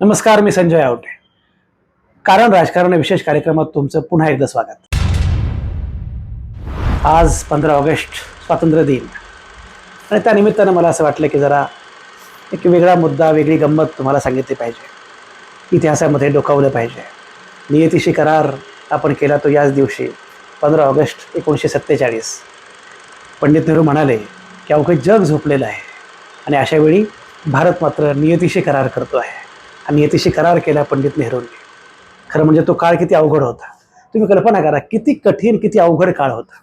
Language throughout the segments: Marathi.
नमस्कार मी संजय आवटे. कारण राजकारण विशेष कार्यक्रमात तुमचं पुन्हा एकदा स्वागत. आज पंधरा ऑगस्ट स्वातंत्र्य दिन. आणि त्यानिमित्तानं मला असं वाटलं की जरा एक वेगळा मुद्दा वेगळी गंमत तुम्हाला सांगितली पाहिजे. इतिहासामध्ये डोकावलं पाहिजे. नियतीशी करार आपण केला तो याच दिवशी पंधरा ऑगस्ट एकोणीसशे सत्तेचाळीस. पंडित नेहरू म्हणाले की अवघे जग झोपलेलं आहे. आणि अशावेळी भारत मात्र नियतीशी करार करतो आहे. आणि नियतीशी करार केला पंडित नेहरूंनी. खरं म्हणजे तो काळ किती अवघड होता. तुम्ही कल्पना करा किती कठीण किती अवघड काळ होता.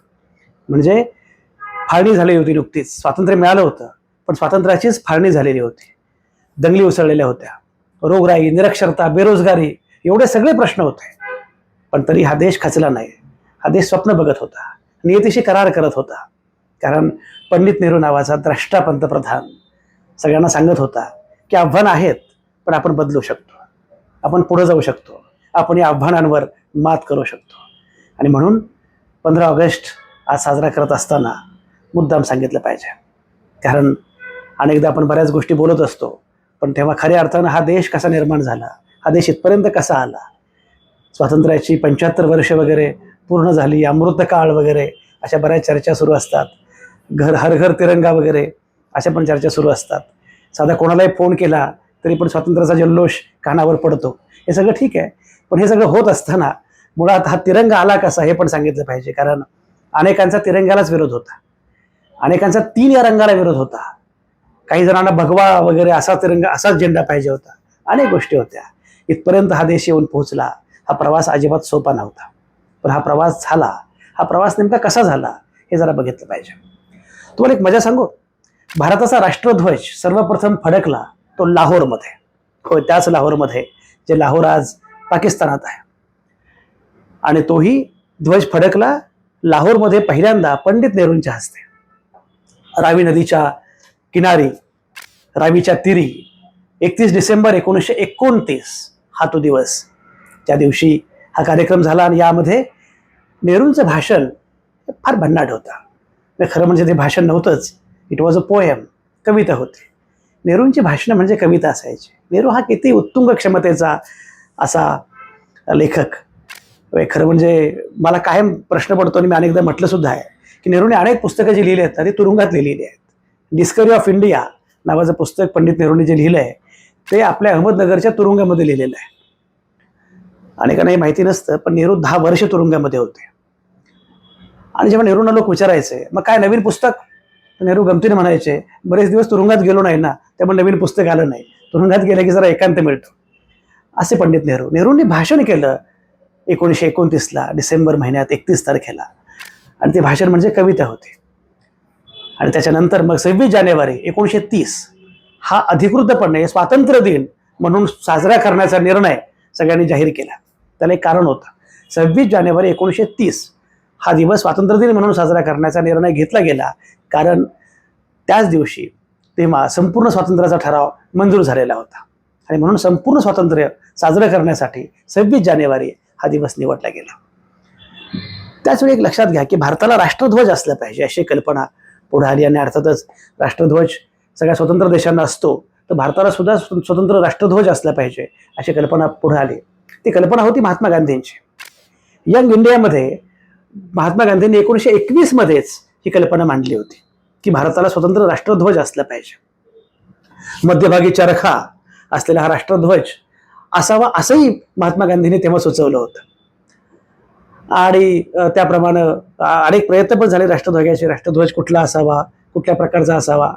म्हणजे फाळणी झालेली होती नुकतीच स्वातंत्र्य मिळालं होतं पण स्वातंत्र्याचीच फाळणी झालेली होती. दंगली उसळलेल्या होत्या. रोगराई निरक्षरता बेरोजगारी एवढे सगळे प्रश्न होते. पण तरी हा देश खचला नाही. हा देश स्वप्न बघत होता नियतीशी करार करत होता. कारण पंडित नेहरू नावाचा द्रष्टा पंतप्रधान सगळ्यांना सांगत होता की आव्हानं आहेत पण आपण बदलू शकतो. आपण पुढे जाऊ शकतो. आपण या आव्हानांवर मात करू शकतो. आणि म्हणून पंधरा ऑगस्ट आज साजरा करत असताना मुद्दाम सांगितलं पाहिजे. कारण अनेकदा आपण बऱ्याच गोष्टी बोलत असतो पण तेव्हा खऱ्या अर्थानं हा देश कसा निर्माण झाला हा देश इथपर्यंत कसा आला स्वातंत्र्याची पंच्याहत्तर वर्ष वगैरे पूर्ण झाली अमृतकाळ वगैरे अशा बऱ्याच चर्चा सुरू असतात. घर हर घर तिरंगा वगैरे अशा पण चर्चा सुरू असतात. साधा कोणालाही फोन केला तरी पण स्वातंत्र्याचा जल्लोष कानावर पडतो. हे सगळं ठीक आहे पण हे सगळं होत असताना मुळात हा तिरंगा आला कसा हे पण सांगितलं पाहिजे कारण अनेकांचा तिरंगालाच विरोध होता. अनेकांचा तीन या रंगाला विरोध होता. काही जणांना भगवा वगैरे असा तिरंगा असाच झेंडा पाहिजे होता. अनेक गोष्टी होत्या. इथपर्यंत हा देश येऊन पोहोचला. हा प्रवास अजिबात सोपा नव्हता. पण हा प्रवास झाला. हा प्रवास नेमका कसा झाला हे जरा बघितलं पाहिजे. तुम्हाला एक मजा सांगू? भारताचा राष्ट्रध्वज सर्वप्रथम फडकला. तो लाहोरमध्ये. होय त्याच लाहोरमध्ये जे लाहोर आज पाकिस्तानात आहे. आणि तोही ध्वज फडकला लाहोरमध्ये पहिल्यांदा पंडित नेहरूंच्या हस्ते. रावी नदीच्या किनारी रावीच्या तिरी एकतीस डिसेंबर एकोणीसशे एकोणतीस हा तो दिवस. त्या दिवशी हा कार्यक्रम झाला आणि यामध्ये नेहरूंचं भाषण फार भन्नाट होता. खरं म्हणजे ते भाषण नव्हतंच इट वॉज अ पोएम कविता होती. नेहरूंची भाषणं म्हणजे कविता असायची. नेहरू हा किती उत्तुंग क्षमतेचा असा लेखक. खरं म्हणजे मला कायम प्रश्न पडतो आणि मी अनेकदा म्हटलं सुद्धा आहे की नेहरूने अनेक पुस्तकं जी लिहिली आहेत ना ती तुरुंगात लिहिलेली आहेत. डिस्कवरी ऑफ इंडिया नावाचं पुस्तक पंडित नेहरूंनी जे लिहिलं आहे ते आपल्या अहमदनगरच्या तुरुंगामध्ये लिहिलेलं आहे. अनेकांना हे माहिती नसतं पण नेहरू दहा वर्ष तुरुंगामध्ये होते. आणि जेव्हा नेहरूंना लोक विचारायचे मग काय नवीन पुस्तक? नेहरू गमतीने म्हणायचे बरेच दिवस तुरुंगात गेलो नाही ना त्यामुळे नवीन पुस्तक आलं नाही. तुरुंगात गेलं की जरा एकांत मिळतो. असे पंडित नेहरू. नेहरूंनी भाषण केलं एकोणीसशे एकोणतीसला डिसेंबर महिन्यात एकतीस तारखेला. आणि ते भाषण म्हणजे कविता होती. आणि त्याच्यानंतर मग सव्वीस जानेवारी एकोणीसशे तीस हा अधिकृतपणे स्वातंत्र्य दिन म्हणून साजरा करण्याचा निर्णय सगळ्यांनी जाहीर केला. त्याला एक कारण होतं. सव्वीस जानेवारी एकोणीसशे तीस हा दिवस स्वातंत्र्य दिन म्हणून साजरा करण्याचा निर्णय घेतला गेला. कारण त्याच दिवशी तेव्हा संपूर्ण स्वातंत्र्याचा ठराव मंजूर झालेला होता. आणि म्हणून संपूर्ण स्वातंत्र्य साजरं करण्यासाठी सव्वीस जानेवारी हा दिवस निवडला गेला. त्याचवेळी एक लक्षात घ्या की भारताला राष्ट्रध्वज असलं पाहिजे अशी कल्पना पुढे आली आणि अर्थातच राष्ट्रध्वज सगळ्या स्वतंत्र देशांना असतो तर भारताला सुद्धा स्वतंत्र राष्ट्रध्वज असला पाहिजे अशी कल्पना पुढे आली. ती कल्पना होती महात्मा गांधींची. यंग इंडियामध्ये महात्मा गांधींनी एकोणीसशे एकवीसमध्येच ही कल्पना मांडली होती की भारताला स्वतंत्र राष्ट्रध्वज असला पाहिजे. मध्यभागी चरखा असलेला हा राष्ट्रध्वज असावा असंही महात्मा गांधींनी तेव्हा सुचवलं होतं. आणि त्याप्रमाणे अनेक प्रयत्न पण झाले राष्ट्रध्वजाचे. राष्ट्रध्वज कुठला असावा कुठल्या प्रकारचा असावा.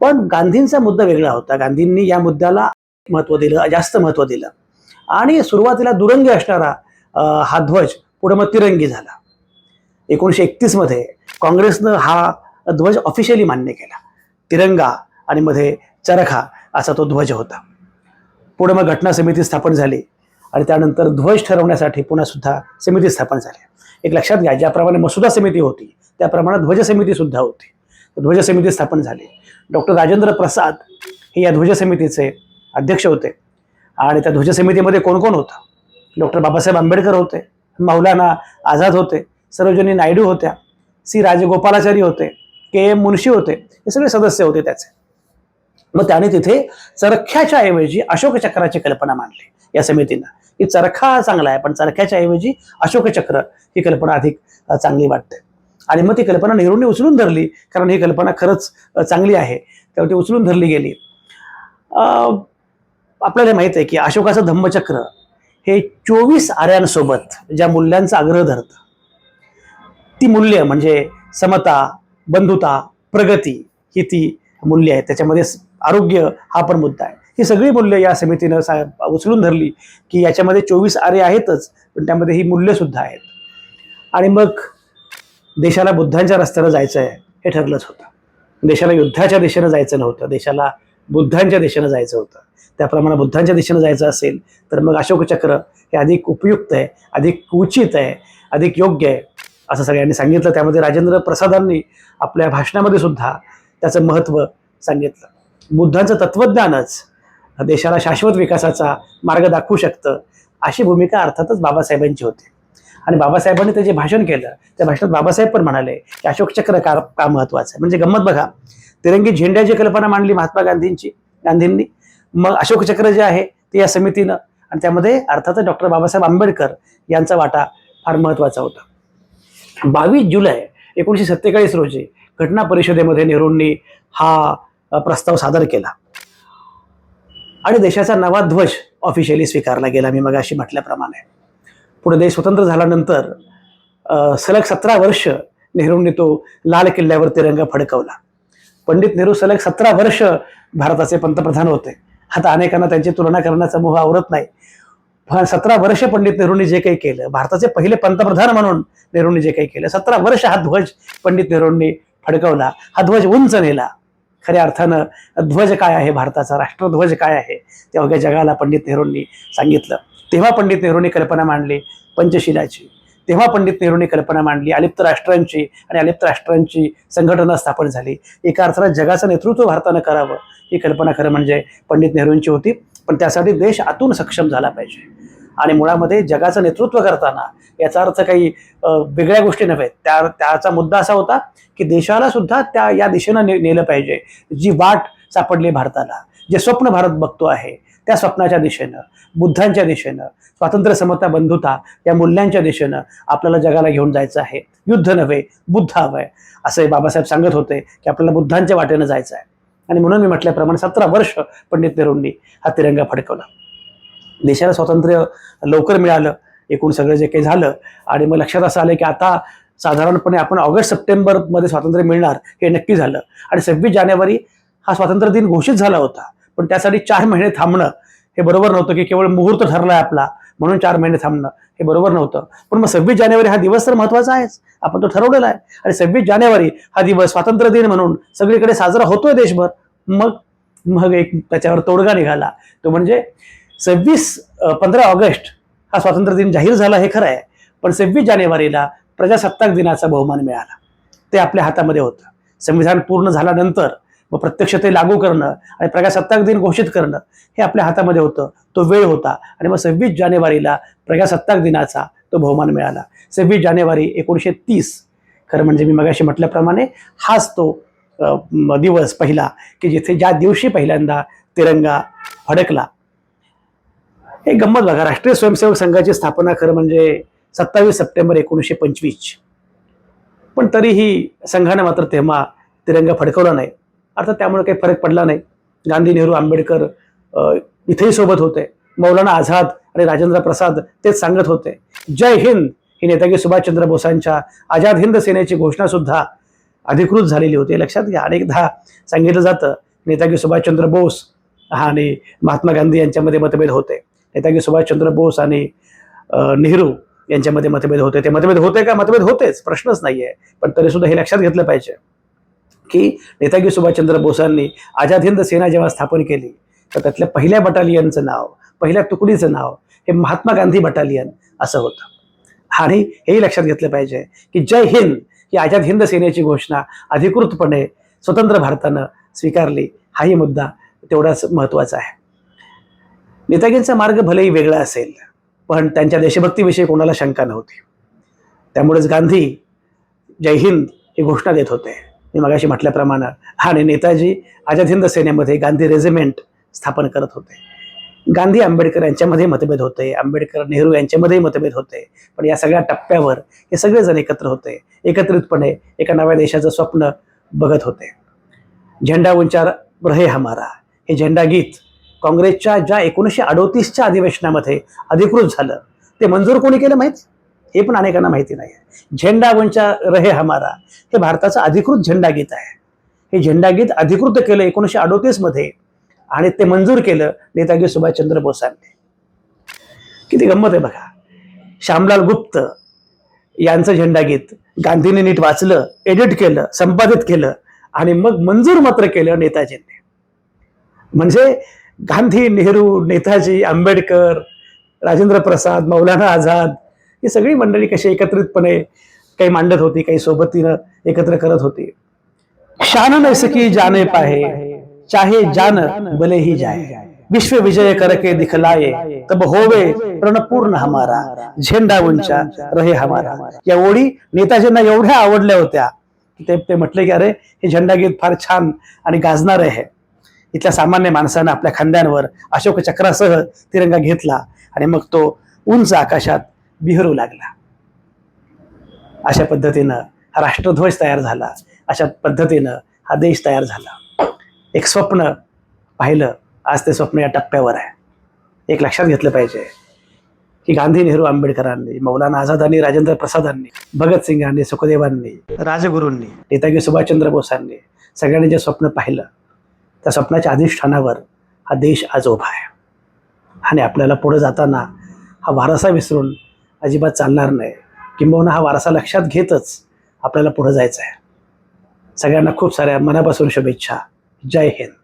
पण गांधींचा मुद्दा वेगळा होता. गांधींनी या मुद्द्याला महत्त्व दिलं जास्त महत्त्व दिलं. आणि सुरुवातीला दुरंगी असणारा हा ध्वज पुढे मग तिरंगी झाला. एकोणीसशे एकतीसमध्ये काँग्रेसनं हा ध्वज ऑफिशियली मान्य केला. तिरंगा आणि मध्ये चरखा असा तो ध्वज होता. पुढे मग घटना समिती स्थापन झाली आणि त्यानंतर ध्वज ठरवण्यासाठी पुन्हा सुद्धा समिती स्थापन झाली. एक लक्षात घ्या ज्याप्रमाणे मसुदा समिती होती त्याप्रमाणे ध्वज समिती सुद्धा होती. ध्वज समिती स्थापन झाली. डॉक्टर राजेंद्र प्रसाद हे या ध्वज समितीचे अध्यक्ष होते. आणि त्या ध्वज समितीमध्ये कोण कोण होतं? डॉक्टर बाबासाहेब आंबेडकर होते मौलाना आझाद होते सरोजनी नायडू होत्या सी राजगोपालाचारी होते के एम मुन्शी होते हे सगळे सदस्य होते त्याचे. मग त्याने तिथे चरख्याच्या ऐवजी अशोक चक्राची कल्पना मांडली या समितीनं. की चरखा चांगला आहे पण चरख्याच्या ऐवजी अशोक चक्र ही कल्पना अधिक चांगली वाटते. आणि मग ती कल्पना नेहरूंनी उचलून धरली कारण ही कल्पना खरंच चांगली आहे. त्यामुळे ती उचलून धरली गेली. आपल्याला माहीत आहे की अशोकाचं धम्मचक्र हे चोवीस आर्यांसोबत ज्या मूल्यांचा आग्रह धरतं ती मूल्य म्हणजे समता बंधुता प्रगती ही ती मूल्य आहेत. त्याच्यामध्ये आरोग्य हा पण मुद्दा आहे. ही सगळी मूल्य या समितीनं सा उचलून धरली की याच्यामध्ये चोवीस आरे आहेतच पण त्यामध्ये ही मूल्यसुद्धा आहेत. आणि मग देशाला बुद्धांच्या रस्त्यानं जायचं आहे हे ठरलंच होतं. देशाला युद्धाच्या दिशेनं जायचं नव्हतं. देशाला बुद्धांच्या दिशेनं जायचं होतं. त्याप्रमाणे बुद्धांच्या दिशेनं जायचं असेल तर मग अशोकचक्र हे अधिक उपयुक्त आहे अधिक उचित आहे अधिक योग्य आहे. असं सगळ्यांनी सांगितलं. त्यामध्ये राजेंद्र प्रसादांनी आपल्या भाषणामध्ये सुद्धा त्याचं महत्त्व सांगितलं. बुद्धांचं तत्त्वज्ञानच देशाला शाश्वत विकासाचा मार्ग दाखवू शकतं अशी भूमिका अर्थातच बाबासाहेबांची होती. आणि बाबासाहेबांनी ते जे भाषण केलं त्या भाषणात बाबासाहेब पण म्हणाले की अशोक चक्र का का महत्वाचं आहे म्हणजे गंमत बघा. तिरंगी झेंड्याची कल्पना मांडली महात्मा गांधींची गांधींनी. मग अशोक चक्र जे आहे ते या समितीनं. आणि त्यामध्ये अर्थातच डॉक्टर बाबासाहेब आंबेडकर यांचा वाटा फार महत्त्वाचा होता. बावीस जुलै एकोणीसशे सत्तेचाळीस रोजी घटना परिषदेमध्ये नेहरूंनी हा प्रस्ताव सादर केला. आणि देशाचा नवा ध्वज ऑफिशियली स्वीकारला गेला मी मग अशी म्हटल्याप्रमाणे. पुढे देश स्वतंत्र झाल्यानंतर सलग सतरा वर्ष नेहरूंनी तो लाल किल्ल्यावर तिरंगा फडकवला. पंडित नेहरू सलग सतरा वर्ष भारताचे पंतप्रधान होते. आता अनेकांना त्यांची तुलना करण्याचा मोह आवरत नाही. सतरा वर्ष पंडित नेहरूंनी जे काही केलं भारताचे पहिले पंतप्रधान म्हणून नेहरूंनी जे काही केलं सतरा वर्ष हा ध्वज पंडित नेहरूंनी फडकवला हा ध्वज उंच नेला. खऱ्या अर्थानं ध्वज काय आहे? भारताचा राष्ट्रध्वज काय आहे? ते अवघ्या जगाला पंडित नेहरूंनी सांगितलं. तेव्हा पंडित नेहरूंनी कल्पना मांडली पंचशिलाची. तेव्हा पंडित नेहरूंनी कल्पना मांडली अलिप्त राष्ट्रांची आणि अलिप्त राष्ट्रांची संघटना स्थापन झाली. एका अर्थानं जगाचं नेतृत्व भारतानं करावं ही कल्पना खरं म्हणजे पंडित नेहरूंची होती. पण त्यासाठी देश आतून सक्षम झाला पाहिजे. आणि मुळामध्ये जगाचं नेतृत्व करताना याचा अर्थ काही वेगळ्या गोष्टी नव्हे. त्या त्याचा मुद्दा असा होता की देशाला सुद्धा त्या या दिशेनं ने नेलं पाहिजे. जी वाट सापडली भारताला जे स्वप्न भारत बघतो आहे त्या स्वप्नाच्या दिशेनं बुद्धांच्या दिशेनं स्वातंत्र्य समता बंधुता या मूल्यांच्या दिशेनं आपल्याला जगाला घेऊन जायचं आहे. युद्ध नव्हे बुद्ध हवंय. असं बाबासाहेब सांगत होते की आपल्याला बुद्धांच्या वाटेनं जायचं आहे आणि म्हणून मी म्हटल्याप्रमाणे सतरा वर्ष पंडित नेहरूंनी हा तिरंगा फडकवला. देशाला स्वातंत्र्य लवकर मिळालं एकूण सगळं जे काही झालं आणि मग लक्षात असं आलं की आता साधारणपणे आपण ऑगस्ट सप्टेंबरमध्ये स्वातंत्र्य मिळणार हे नक्की झालं. आणि सव्वीस जानेवारी हा स्वातंत्र्य दिन घोषित झाला होता. पण त्यासाठी चार महिने थांबणं हे बरोबर नव्हतं की केवळ मुहूर्त ठरलाय आपला म्हणून चार महिने थांबणं हे बरोबर नव्हतं. पण मग सव्वीस जानेवारी हा दिवस तर महत्त्वाचा आहेच. आपण तो ठरवलेला आहे. आणि सव्वीस जानेवारी हा दिवस स्वातंत्र्य दिन म्हणून सगळीकडे साजरा होतोय देशभर. मग मग एक त्याच्यावर तोडगा निघाला. तो म्हणजे सव्वीस पंधरा ऑगस्ट हा स्वातंत्र्य दिन जाहीर झाला हे खरं आहे. पण सव्वीस जानेवारीला प्रजासत्ताक दिनाचा बहुमान मिळाला. ते आपल्या हातामध्ये होतं. संविधान पूर्ण झाल्यानंतर व प्रत्यक्ष ते लागू करणं आणि प्रजासत्ताक दिन घोषित करणं हे आपल्या हातामध्ये होतं. तो वेळ होता आणि मग सव्वीस जानेवारीला प्रजासत्ताक दिनाचा तो बहुमान मिळाला. सव्वीस जानेवारी एकोणीसशे तीस खरं म्हणजे मी मगाशी म्हटल्याप्रमाणे हाच तो दिवस पहिला की जिथे ज्या दिवशी पहिल्यांदा तिरंगा फडकला. हे गंमत बघा राष्ट्रीय स्वयंसेवक संघाची स्थापना खरं म्हणजे सत्तावीस सप्टेंबर एकोणीसशे पंचवीस. पण तरीही संघानं मात्र तेव्हा तिरंगा फडकवला नाही. अर्थात त्यामुळे काही फरक पडला नाही. गांधी नेहरू आंबेडकर इथेही सोबत होते. मौलाना आझाद आणि राजेंद्र प्रसाद तेच सांगत होते. जय हिंद! ही नेताजी सुभाषचंद्र बोसांच्या आझाद हिंद सेनेची घोषणा सुद्धा अधिकृत झालेली होती. लक्षात घ्या अनेकदा सांगितलं जातं नेताजी सुभाषचंद्र बोस आणि महात्मा गांधी यांच्यामध्ये मतभेद होते. नेताजी सुभाषचंद्र बोस आणि नेहरू यांच्यामध्ये मतभेद होते. ते मतभेद होते का? मतभेद होतेच प्रश्नच नाहीये. पण तरी सुद्धा हे लक्षात घेतलं पाहिजे. की नेताजी सुभाषचंद्र बोसांनी आझाद हिंद सेना जेव्हा स्थापन केली तर त्यातल्या पहिल्या बटालियनचं नाव पहिल्या तुकडीचं नाव हे महात्मा गांधी बटालियन असं होतं. आणि हेही लक्षात घेतलं पाहिजे की जय हिंद ही आझाद हिंद सेनेची घोषणा अधिकृतपणे स्वतंत्र भारतानं स्वीकारली हाही मुद्दा तेवढाच महत्त्वाचा आहे. नेताजींचा मार्ग भलेही वेगळा असेल पण त्यांच्या देशभक्तीविषयी कोणाला शंका नव्हती. त्यामुळेच गांधी जय हिंद ही घोषणा देत होते. मी मगाशी म्हटल्याप्रमाणे आणि नेताजी आझाद हिंद सेनेमध्ये गांधी रेजिमेंट स्थापन करत होते. गांधी आंबेडकर यांच्यामध्ये मतभेद होते आंबेडकर नेहरू यांच्यामध्ये मतभेद होते. पण या सगळ्या टप्प्यावर हे सगळेजण एकत्र होते. एकत्रितपणे एका नव्या देशाचं स्वप्न बघत होते. झेंडा उंचार रहे हमारा. हे झेंडा गीत काँग्रेसच्या ज्या एकोणीसशे अडोतीसच्या अधिवेशनामध्ये अधिकृत झालं ते मंजूर कोणी केलं माहीत? हे पण अनेकांना माहिती नाही. झेंडा वंचा रहे हमारा. हे भारताचं अधिकृत झेंडा गीत आहे. हे झेंडा गीत अधिकृत केलं एकोणीसशे अडोतीसमध्ये आणि ते मंजूर केलं नेताजी सुभाषचंद्र बोसांनी. किती गंमत आहे बघा. श्यामलाल गुप्त यांचं झेंडा गीत गांधीने नीट वाचलं एडिट केलं संपादित केलं आणि मग मंजूर मात्र केलं नेताजींनी. म्हणजे गांधी नेहरू नेताजी आंबेडकर राजेंद्र प्रसाद मौलाना आझाद ही सगळी मंडळी कशी एकत्रितपणे काही मांडत होती काही सोबतीनं एकत्र करत होती. शान नैसकी जाने पाहे चाहे जान भले ही जाय विश्व विजय करके दिखलाये तब होवे प्रणपूर्ण हमारा। झेंडा उंचा रहे हमारा। या ओळी नेताजींना एवढ्या आवडल्या होत्या की ते ते म्हटले की अरे हे झेंडा गीत फार छान आणि गाजणार आहे. इथल्या सामान्य माणसानं आपल्या खांद्यांवर अशोक चक्रासह तिरंगा घेतला आणि मग तो उंच आकाशात बिहरू लागला. अशा पद्धतीनं हा राष्ट्रध्वज तयार झाला. अशा पद्धतीनं हा देश तयार झाला. एक स्वप्न पाहिलं आज ते स्वप्न या टप्प्यावर आहे. एक लक्षात घेतलं पाहिजे की गांधी नेहरू आंबेडकरांनी मौलाना आझादांनी राजेंद्र प्रसादांनी भगतसिंगांनी सुखदेवांनी राजगुरूंनी नेताजी सुभाषचंद्र बोसांनी सगळ्यांनी जे स्वप्न पाहिलं त्या स्वप्नाच्या अधिष्ठानावर हा देश आज उभा आहे. आणि आपल्याला पुढे जाताना हा वारसा विसरून अजिबात चालणार नाही. किंबहुना हा वारसा लक्षात घेतच आपल्याला पुढे जायचं आहे सगळ्यांना खूप साऱ्या मनापासून शुभेच्छा. जय हिंद.